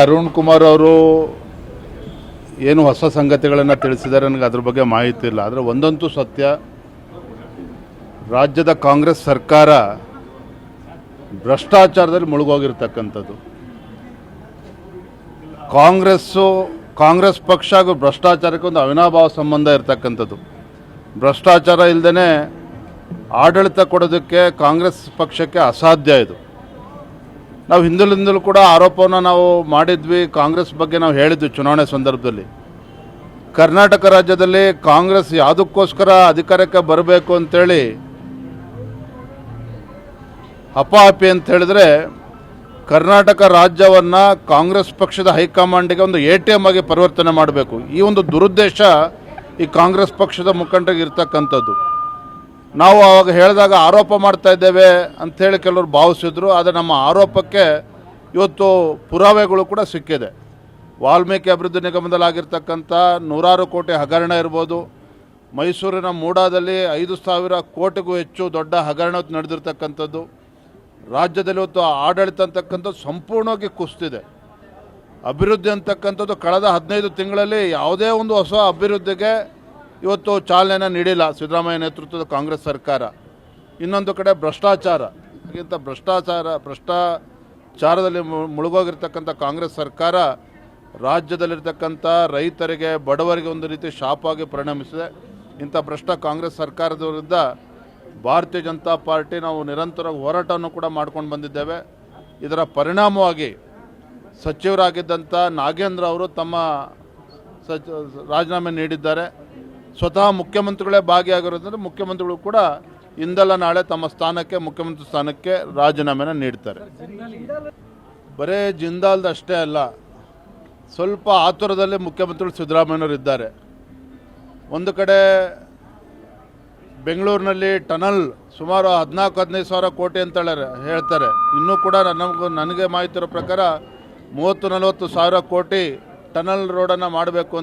ಅರುಣ್ ಕುಮಾರ್ ಅವರು ಏನು ಹೊಸ ಸಂಗತಿಗಳನ್ನು ತಿಳಿಸಿದ್ದಾರೆ ನನಗೆ ಅದ್ರ ಬಗ್ಗೆ ಮಾಹಿತಿ ಇಲ್ಲ. ಆದರೆ ಒಂದಂತೂ ಸತ್ಯ, ರಾಜ್ಯದ ಕಾಂಗ್ರೆಸ್ ಸರ್ಕಾರ ಭ್ರಷ್ಟಾಚಾರದಲ್ಲಿ ಮುಳುಗೋಗಿರ್ತಕ್ಕಂಥದ್ದು. ಕಾಂಗ್ರೆಸ್ಸು, ಕಾಂಗ್ರೆಸ್ ಪಕ್ಷ ಹಾಗೂ ಭ್ರಷ್ಟಾಚಾರಕ್ಕೆ ಒಂದು ಅವಿನಾಭಾವ ಸಂಬಂಧ ಇರತಕ್ಕಂಥದ್ದು. ಭ್ರಷ್ಟಾಚಾರ ಇಲ್ಲದೇ ಆಡಳಿತ ಕೊಡೋದಕ್ಕೆ ಕಾಂಗ್ರೆಸ್ ಪಕ್ಷಕ್ಕೆ ಅಸಾಧ್ಯ ಇದು. ನಾವು ಹಿಂದಲಿಂದಲೂ ಕೂಡ ಆರೋಪವನ್ನು ನಾವು ಮಾಡಿದ್ವಿ. ಕಾಂಗ್ರೆಸ್ ಬಗ್ಗೆ ನಾವು ಹೇಳಿದ್ವಿ ಚುನಾವಣೆ ಸಂದರ್ಭದಲ್ಲಿ. ಕರ್ನಾಟಕ ರಾಜ್ಯದಲ್ಲಿ ಕಾಂಗ್ರೆಸ್ ಯಾವುದಕ್ಕೋಸ್ಕರ ಅಧಿಕಾರಕ್ಕೆ ಬರಬೇಕು ಅಂತೇಳಿ ಅಪಾಹಪಿ ಅಂತ ಹೇಳಿದ್ರೆ ಕರ್ನಾಟಕ ರಾಜ್ಯವನ್ನು ಕಾಂಗ್ರೆಸ್ ಪಕ್ಷದ ಹೈಕಮಾಂಡಿಗೆ ಒಂದು ಎ ಟಿ ಎಂ ಆಗಿ ಪರಿವರ್ತನೆ ಮಾಡಬೇಕು. ಈ ಒಂದು ದುರುದ್ದೇಶ ಈ ಕಾಂಗ್ರೆಸ್ ಪಕ್ಷದ ಮುಖಂಡರಿಗೆ ಇರ್ತಕ್ಕಂಥದ್ದು ನಾವು ಅವಾಗ ಹೇಳಿದಾಗ ಆರೋಪ ಮಾಡ್ತಾ ಇದ್ದೇವೆ ಅಂಥೇಳಿ ಕೆಲವರು ಭಾವಿಸಿದ್ರು, ಆದರೆ ನಮ್ಮ ಆರೋಪಕ್ಕೆ ಇವತ್ತು ಪುರಾವೆಗಳು ಕೂಡ ಸಿಕ್ಕಿದೆ. ವಾಲ್ಮೀಕಿ ಅಭಿವೃದ್ಧಿ ನಿಗಮದಲ್ಲಾಗಿರ್ತಕ್ಕಂಥ ನೂರಾರು ಕೋಟಿ ಹಗರಣ ಇರ್ಬೋದು. ಮೈಸೂರಿನ ಮೂಡಾದಲ್ಲಿ ಐದು ಸಾವಿರ ಕೋಟಿಗೂ ಹೆಚ್ಚು ದೊಡ್ಡ ಹಗರಣ ನಡೆದಿರ್ತಕ್ಕಂಥದ್ದು. ರಾಜ್ಯದಲ್ಲಿ ಇವತ್ತು ಆಡಳಿತ ಅಂತಕ್ಕಂಥದ್ದು ಸಂಪೂರ್ಣವಾಗಿ ಕುಸ್ತಿದೆ. ಅಭಿವೃದ್ಧಿ ಅಂತಕ್ಕಂಥದ್ದು ಕಳೆದ ಹದಿನೈದು ತಿಂಗಳಲ್ಲಿ ಯಾವುದೇ ಒಂದು ಹೊಸ ಅಭಿವೃದ್ಧಿಗೆ ಇವತ್ತು ಚಾಲನೆಯನ್ನು ನೀಡಿಲ್ಲ ಸಿದ್ದರಾಮಯ್ಯ ನೇತೃತ್ವದ ಕಾಂಗ್ರೆಸ್ ಸರ್ಕಾರ. ಇನ್ನೊಂದು ಕಡೆ ಭ್ರಷ್ಟಾಚಾರ. ಹಾಗಿಂತ ಭ್ರಷ್ಟಾಚಾರ, ಭ್ರಷ್ಟಾಚಾರದಲ್ಲಿ ಮುಳುಗೋಗಿರ್ತಕ್ಕಂಥ ಕಾಂಗ್ರೆಸ್ ಸರ್ಕಾರ ರಾಜ್ಯದಲ್ಲಿರ್ತಕ್ಕಂಥ ರೈತರಿಗೆ, ಬಡವರಿಗೆ ಒಂದು ರೀತಿ ಶಾಪಾಗಿ ಪರಿಣಮಿಸಿದೆ. ಇಂಥ ಭ್ರಷ್ಟ ಕಾಂಗ್ರೆಸ್ ಸರ್ಕಾರದ ವಿರುದ್ಧ ಭಾರತೀಯ ಜನತಾ ಪಾರ್ಟಿ ನಾವು ನಿರಂತರ ಹೋರಾಟವನ್ನು ಕೂಡ ಮಾಡ್ಕೊಂಡು ಬಂದಿದ್ದೇವೆ. ಇದರ ಪರಿಣಾಮವಾಗಿ ಸಚಿವರಾಗಿದ್ದಂಥ ನಾಗೇಂದ್ರ ಅವರು ತಮ್ಮ ಸಚ, ರಾಜೀನಾಮೆ ನೀಡಿದ್ದಾರೆ. ಸ್ವತಃ ಮುಖ್ಯಮಂತ್ರಿಗಳೇ ಭಾಗಿಯಾಗಿರೋದ್ರಿಂದ ಮುಖ್ಯಮಂತ್ರಿಗಳು ಕೂಡ ಇಂದಲ್ಲ ನಾಳೆ ತಮ್ಮ ಸ್ಥಾನಕ್ಕೆ, ಮುಖ್ಯಮಂತ್ರಿ ಸ್ಥಾನಕ್ಕೆ ರಾಜೀನಾಮೆನ ನೀಡ್ತಾರೆ. ಬರೇ ಜಿಂದಾಲ್ದ ಅಷ್ಟೇ ಅಲ್ಲ, ಸ್ವಲ್ಪ ಆತುರದಲ್ಲಿ ಮುಖ್ಯಮಂತ್ರಿಗಳು ಸಿದ್ದರಾಮಯ್ಯನವರು ಇದ್ದಾರೆ. ಒಂದು ಕಡೆ ಬೆಂಗಳೂರಿನಲ್ಲಿ ಟನಲ್ ಸುಮಾರು ಹದಿನಾಲ್ಕು, ಹದಿನೈದು ಸಾವಿರ ಕೋಟಿ ಅಂತ ಹೇಳ್ಯಾರೆ- ಹೇಳ್ತಾರೆ. ಇನ್ನೂ ಕೂಡ ನಮಗೂ, ನನಗೆ ಮಾಹಿತಿ ಪ್ರಕಾರ ಮೂವತ್ತು, ನಲವತ್ತು ಸಾವಿರ ಕೋಟಿ ಟನಲ್ ರೋಡನ್ನು ಮಾಡಬೇಕು ಅಂತ